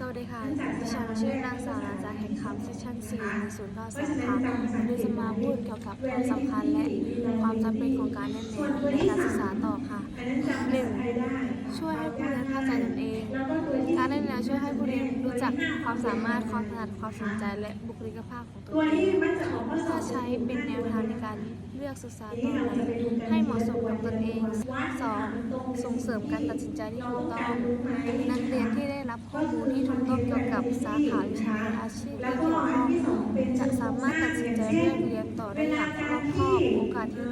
สวัสดีค่ะดิฉันชื่อนางสาวนาจาแห่งคำเซสชั่น4ในศูนย์ภาษาค่ะโดยจะมาพูดเกี่ยวกับความสำคัญและความจำเป็นของการเรียนรู้ในการศึกษาต่อค่ะ 1. ช่วยให้ผู้เรียนเข้าใจตนเอง การเรียนรู้ช่วยให้ผู้เรียนรู้จักความสามารถ ความถนัด ความสนใจ และบุคลิกภาพของตนเองเพื่อใช้เป็นแนวทางในการเลือกศึกษาต่อไปให้เหมาะสมกับตนเอง 2. ส่งเสริมการตัดสินใจที่ถูกต้อง นักเรียนที่ได้ รับข้อมูลที่ถูกต้องเกี่ยวกับสาขาวิชาและอาชีพที่เกี่ยวข้องจะสามารถตัดสินใจเลือกเรียนต่อได้อย่างรอบคอบโอกาสที่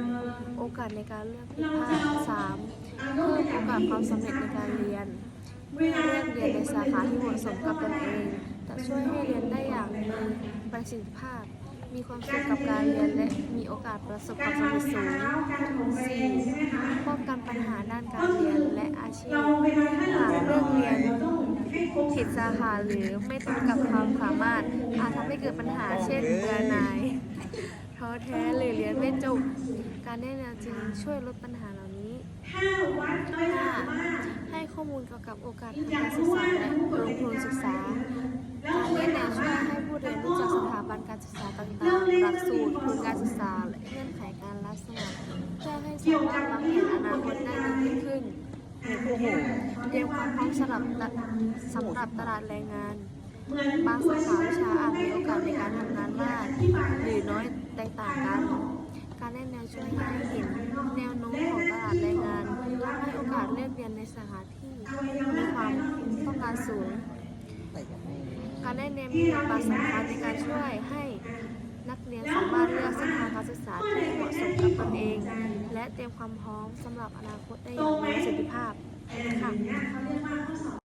โอกาสในการเลือกผิดพลาด 3. เพิ่มโอกาสความสำเร็จในการเรียนเมื่อเลือกเรียนในสาขาที่เหมาะสมกับตนเองจะช่วยให้เรียนได้อย่างมีประสิทธิภาพ มีความสุขกับการเรียนและมีโอกาสประสบความสำเร็จสูง 4. ป้องกันปัญหาด้านการเรียนและอาชีพ หากเลือกเรียนผิ ดสาขาหรือไม่ตรงกับความสามารถ อาจทำให้เกิดปัญหาเช่นเบื่อหน่ายท้อแท้หรือเรียนไม่จบ การได้แนวจึงช่วยลดปัญหาเหล่านี้ 5. ให้ข้อมูลเกี่ยวกับโอกาสทางการศึกษาและลงทุนศึกษาการเรียนแนวช่วยให้ผู้เรียนรู้จักสถาบันการศึกษาต่างๆ หลักสูตรทุนการศึกษาและเงื่อนไขการรับสมัครเพื่อให้สามารถวางแผนอนาคตได้ ดีขึ้นเตรียมความพร้อมสำหรับสำหรับตลาดแรงงาน บางสาขาวิชาอาจมีโอกาสในการทำงานมากหรือน้อยแตกต่างกัน การแนแนวช่วยให้เห็นแนวโน้มของตลาดแรงงานให้โอกาสเลือกเรียนในสาขาที่มีความต้องการสูง การได้เนมมีบทบาทสำคัญในการช่วยให้นักเรียนสามารถเลือกเส้นทางการศึกษาที่เหมาะสมกับตนเอง และเตรียมความพร้อมสำหรับอนาคตได้อย่างมีประสิทธิภาพ ค่ะ